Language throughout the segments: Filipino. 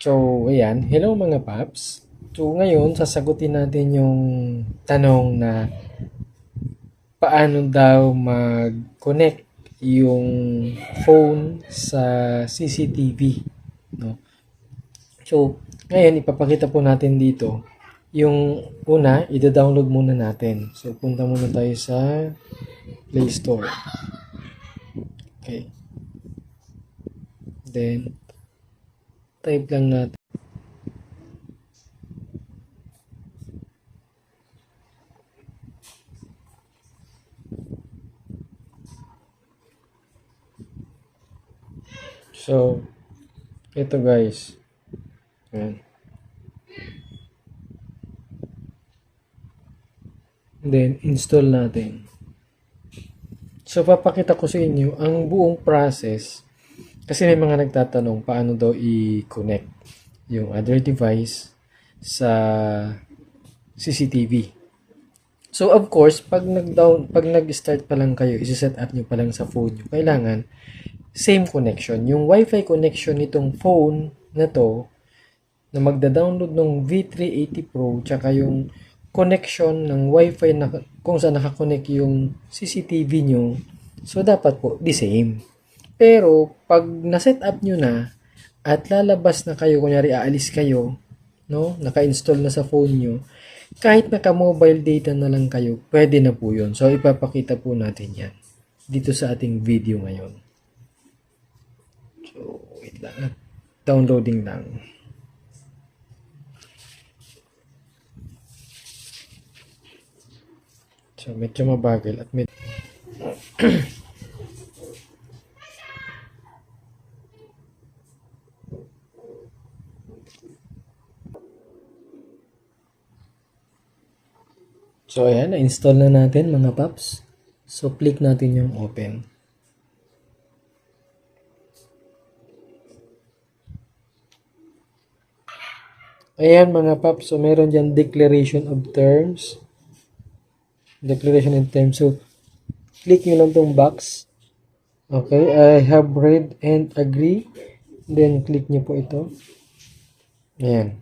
So, ayan. Hello mga paps. So, ngayon, sasagutin natin yung tanong na paano daw mag-connect yung phone sa CCTV. No? So, ngayon, ipapakita po natin dito. Yung una, ida-download muna natin. So, punta muna tayo sa Play Store. Okay. Then, type lang natin. So, ito guys. Ayan. Then, install natin. So, papakita ko sa inyo ang buong process kasi may mga nagtatanong paano daw i-connect yung other device sa CCTV. So of course, pag nag-down, pag nag-start pa lang kayo, i-set up nyo pa lang sa phone nyo, kailangan same connection. Yung Wi-Fi connection nitong phone na to, na magda-download ng V380 Pro, tsaka yung connection ng Wi-Fi na kung saan nakakonect yung CCTV nyo, so dapat po the same. Pero, pag na-set up nyo na, at lalabas na kayo, kunyari aalis kayo, no? Naka-install na sa phone nyo, kahit naka-mobile data na lang kayo, pwede na po yun. So, ipapakita po natin yan dito sa ating video ngayon. Downloading lang. So, medyo mabagal at med So, ayan, na-install na natin mga paps. So, click natin yung open. Ayan mga paps, so meron dyan declaration of terms. Declaration of terms. So, click nyo lang tong box. Okay, I have read and agree. Then, click nyo po ito. Ayan.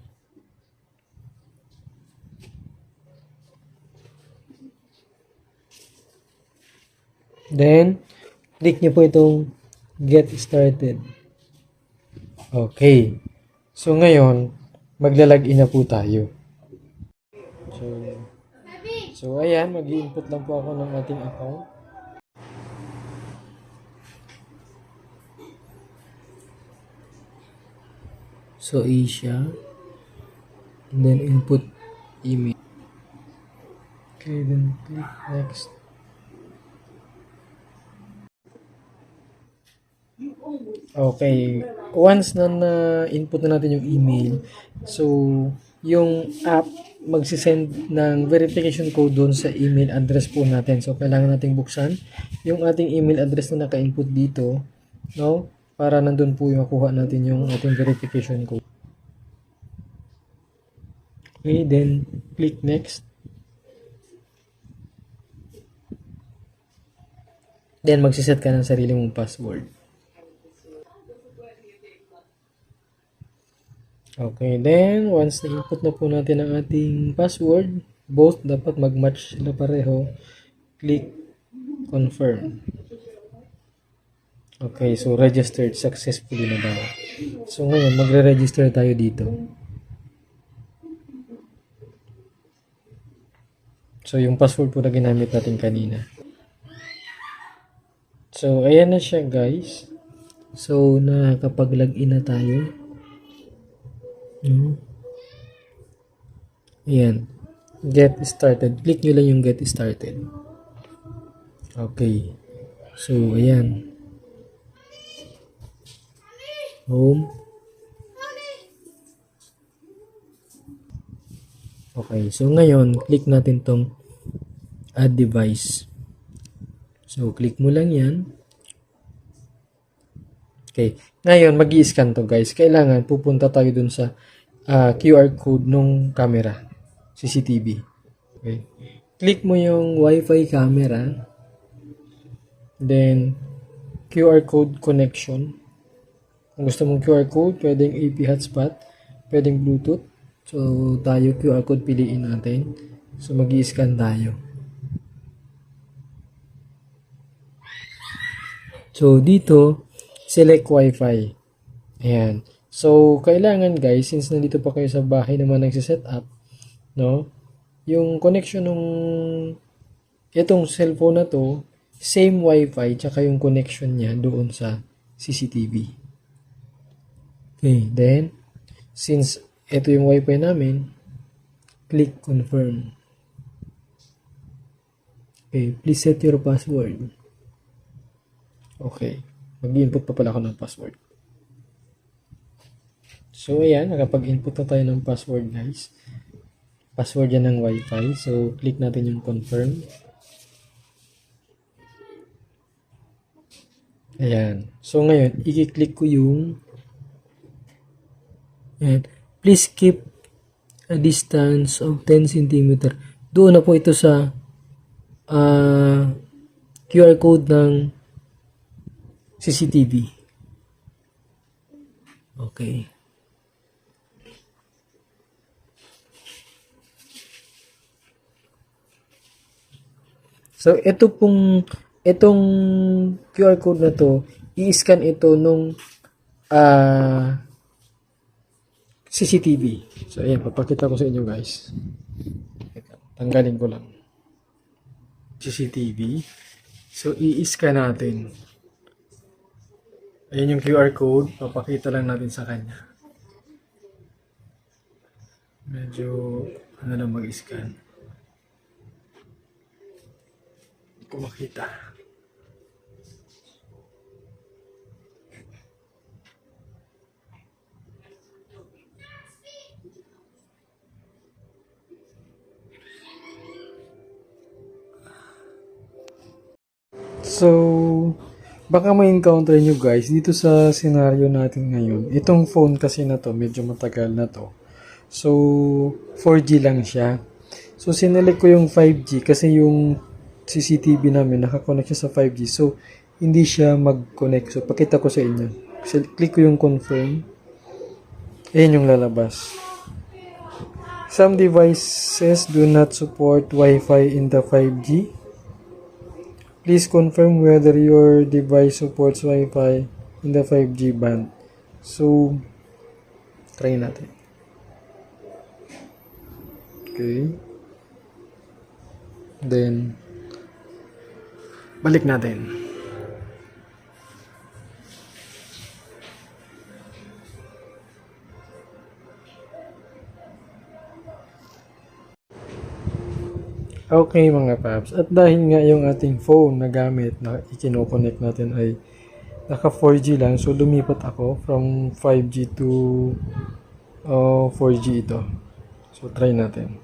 Then, click nyo po itong get started. Okay. So, ngayon, maglalagin na po tayo. So, so ayan, mag input lang po ako ng ating account. So, Asia. And then, input email. Okay, then click next. Okay. Once na na-input na natin yung email, so, yung app magsisend ng verification code doon sa email address po natin. So, kailangan nating buksan yung ating email address na naka-input dito, no? Para nandun po yung makuha natin yung ating verification code. Okay, then click next. Then magsiset ka ng sarili mong password. Okay, then once na-input na po natin ang ating password, both dapat mag-match sila pareho. Click confirm. Okay, so registered successfully na daw. So ngayon, magre-register tayo dito. So yung password po na ginamit natin kanina. So ayan na siya guys. So nakakapag-login na tayo. No? Ayan. Get started. Click nyo lang yung get started. Okay. So, ayan. Home. Okay. So, ngayon, click natin tong add device. So, click mo lang yan. Okay. Ngayon, mag scan to guys. Kailangan pupunta tayo dun sa ah, QR code nung camera. CCTV. Okay. Click mo yung Wi-Fi camera. Then, QR code connection. Kung gusto mong QR code, pwedeng AP hotspot, pwedeng Bluetooth. So, tayo QR code piliin natin. So, mag scan tayo. So, dito, select Wi-Fi. Ayan. So, kailangan guys, since nandito pa kayo sa bahay naman nagsiset up, no? Yung connection nung itong cellphone na to, same Wi-Fi, tsaka yung connection niya doon sa CCTV. Okay, then, since ito yung Wi-Fi namin, click confirm. Okay, please set your password. Okay. Mag-input pa pala ako ng password. So, ayan. Nakapag-input na tayo ng password, guys. Password yan ng Wi-Fi. So, click natin yung confirm. Ayan. So, ngayon, i-click ko yung Ayan. Please keep a distance of 10 cm. Doon na po ito sa ah, QR code ng CCTV. Okay. So, ito pong, itong QR code na to, i-scan ito nung ah CCTV. So, ayan, papakita ko sa inyo guys. Tanggalin ko lang. CCTV. So, i-scan natin. Ayan yung QR code. Papakita lang natin sa kanya. Medyo, ano lang mag-scan. Hindi ko. So, baka may encounter nyo guys dito sa scenario natin ngayon. Itong phone kasi na to, medyo matagal na to. So, 4G lang siya. So, sinelect ko yung 5G kasi yung CCTV namin nakakonect siya sa 5G. So, hindi siya mag-connect. So, pakita ko sa inyo. Click ko yung confirm. Ayan yung lalabas. Some devices do not support Wi-Fi in the 5G. Please confirm whether your device supports Wi-Fi in the 5G band. So, try natin. Okay. Then, balik natin. Okay mga paps, at dahil nga yung ating phone na gamit na ikino-connect natin ay naka 4G lang, so lumipat ako from 5G to uh, 4G ito. So try natin.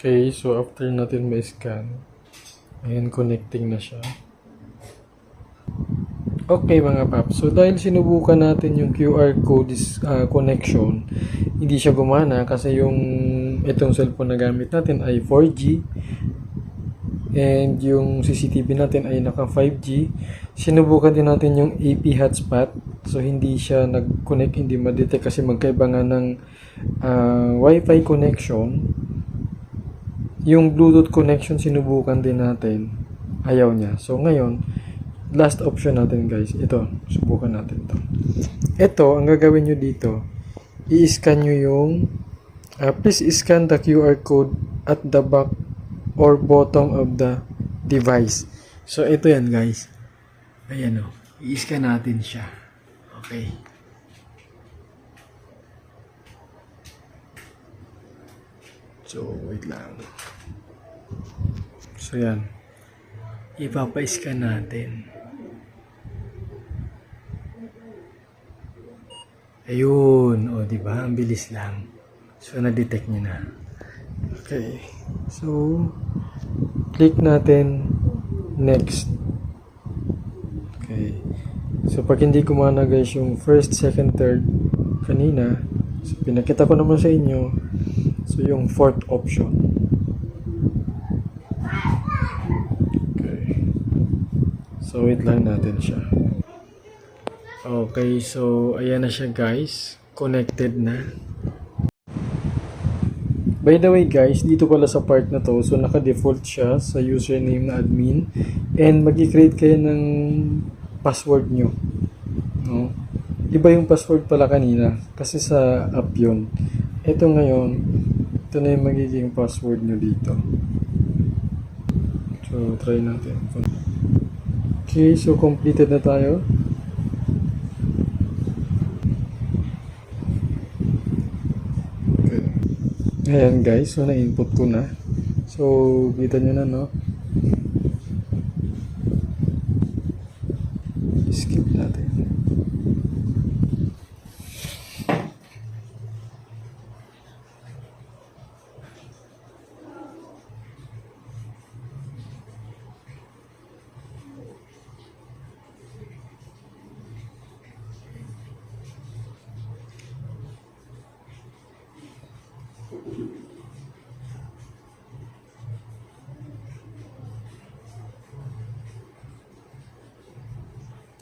Okay, so after natin ma-scan, ayan, connecting na siya. Okay mga paps, so dahil sinubukan natin yung QR code is, ah, connection, hindi siya gumana kasi yung itong cellphone na gamit natin ay 4G and yung CCTV natin ay naka 5G. Sinubukan din natin yung AP hotspot, so hindi siya nag-connect, hindi ma-detect kasi magkaiba nga ng ah, Wi-Fi connection yung Bluetooth connection sinubukan din natin. Ayaw niya. So ngayon, last option natin guys. Ito, subukan natin to. Ito, ang gagawin nyo dito, i-scan nyo yung, uh, please scan the QR code at the back or bottom of the device. So ito yan guys. Ayan o. I-scan natin siya. Okay. So, wait lang. So, yan. Ipapa-scan natin. Ayun. O, di ba? Ang bilis lang. So, na-detect niya na. Okay. So, click natin next. Okay. So, pag hindi kumana guys yung first, second, third kanina, so, pinakita ko naman sa inyo, so, yung fourth option. Okay. So, wait lang natin siya. Okay, so, ayan na siya guys. Connected na. By the way guys, dito pala sa part na to, so naka-default siya sa username na admin and mag-create kayo ng password nyo. No? Iba yung password pala kanina kasi sa app yun. Ito ngayon, ito na yung magiging password nyo dito. So, try natin. Okay, so completed na tayo. Okay. Ayan guys, so na-input ko na. So, kita nyo na no. Skip natin.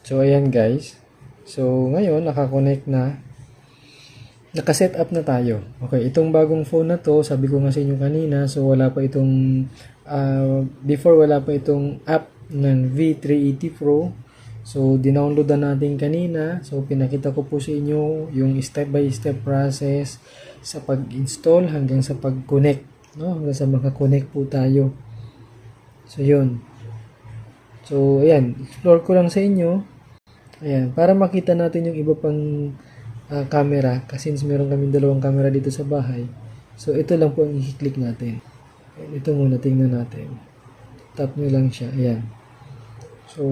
So, ayan guys. So, ngayon, nakakonect na. Nakaset up na tayo. Okay, itong bagong phone na to, sabi ko nga sa inyo kanina, so wala pa itong, ah, before wala pa itong app ng V380 Pro. So, dinownload na natin kanina. So, pinakita ko po sa inyo yung step-by-step process sa pag-install hanggang sa pag-connect. No? Hanggang sa makakonect po tayo. So, yun. So, ayan. Explore ko lang sa inyo. Ayan, para makita natin yung iba pang ah, camera, kasi since meron kami dalawang camera dito sa bahay. So, ito lang po ang i-click natin. Ayan, ito muna, tingnan natin. Tap nyo lang siya. Ayan. So,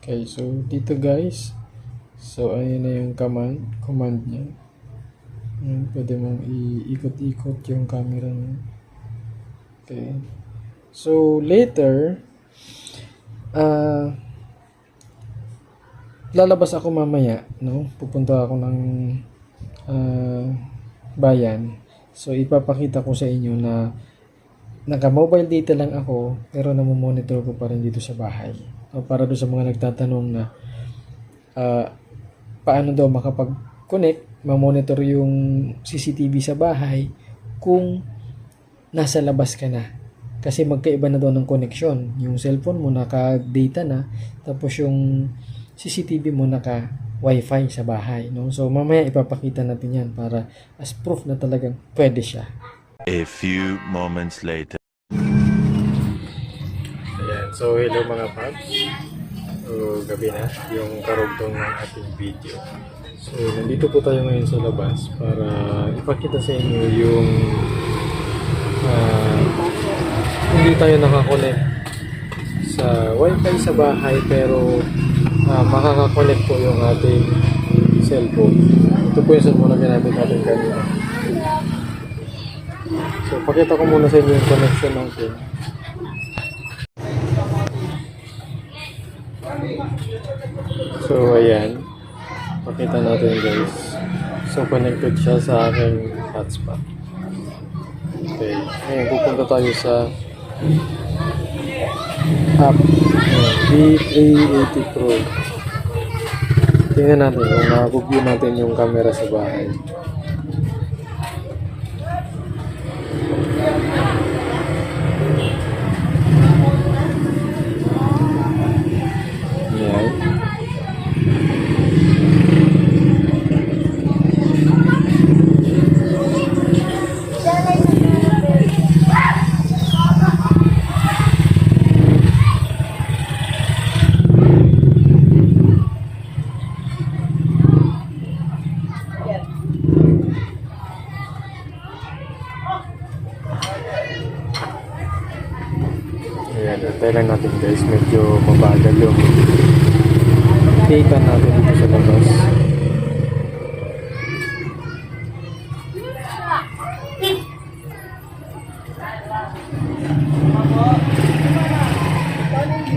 Okay, so dito guys, so ayun na yung command, command niya. Ayan, pwede mong iikot-ikot yung camera mo. Okay. So, later, ah, lalabas ako mamaya, no? Pupunta ako ng ah, bayan. So, ipapakita ko sa inyo na naka-mobile data lang ako, pero namomonitor ko pa rin dito sa bahay. So, para doon sa mga nagtatanong na ah, paano daw makapag-connect mamonitor yung CCTV sa bahay kung nasa labas ka na. Kasi magkaiba na daw ng connection. Yung cellphone mo naka-data na, tapos yung CCTV mo naka wifi sa bahay. No? So mamaya ipapakita natin yan para as proof na talagang pwede siya. A few moments later. Ayan. So hello mga paps. So gabi na yung karugtong ng ating video. So, nandito po tayo ngayon sa labas para ipakita sa inyo yung ah, hindi tayo nakakonect sa wifi sa bahay pero ah, makakakonect po yung ating cellphone. Ito po yung cellphone na ginamit natin kanina. So, pakita ko muna sa inyo yung connection natin. So, ayan. Pakita natin guys. So, connected siya sa aking hotspot. Okay. Ngayon, pupunta tayo sa app. Ayan, V380 Pro. Tingnan natin kung makakuview natin yung camera sa bahay. Natin guys. Medyo mabagal yung data natin dito sa labas.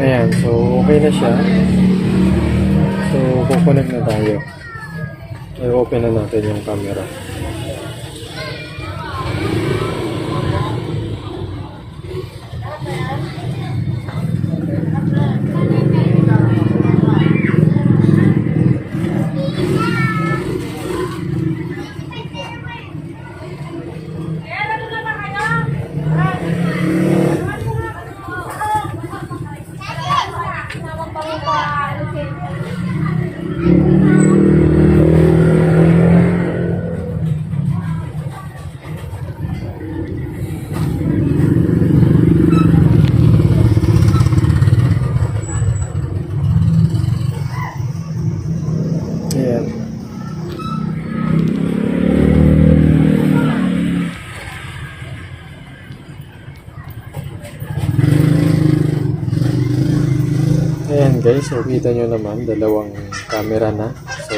Ayan, so okay na siya. So, kukunik na tayo. I-open na natin yung camera. Ayan. Ayan guys, so kita nyo naman, dalawang camera na. So,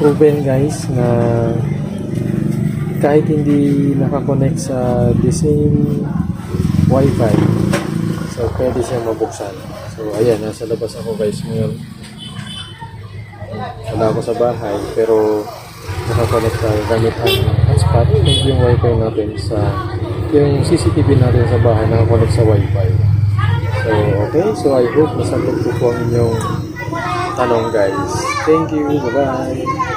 proven guys na kahit hindi nakakonect sa the same wifi, so pwede siya mabuksan. So, ayan, nasa labas ako guys ngayon. Wala ako sa bahay, pero nakakonect tayo gamit ang hotspot. Thank yung wifi natin sa yung CCTV natin sa bahay nakakonect sa wifi. So, okay. So, I hope nasagot ko po ang inyong tanong guys. Thank you. Bye-bye.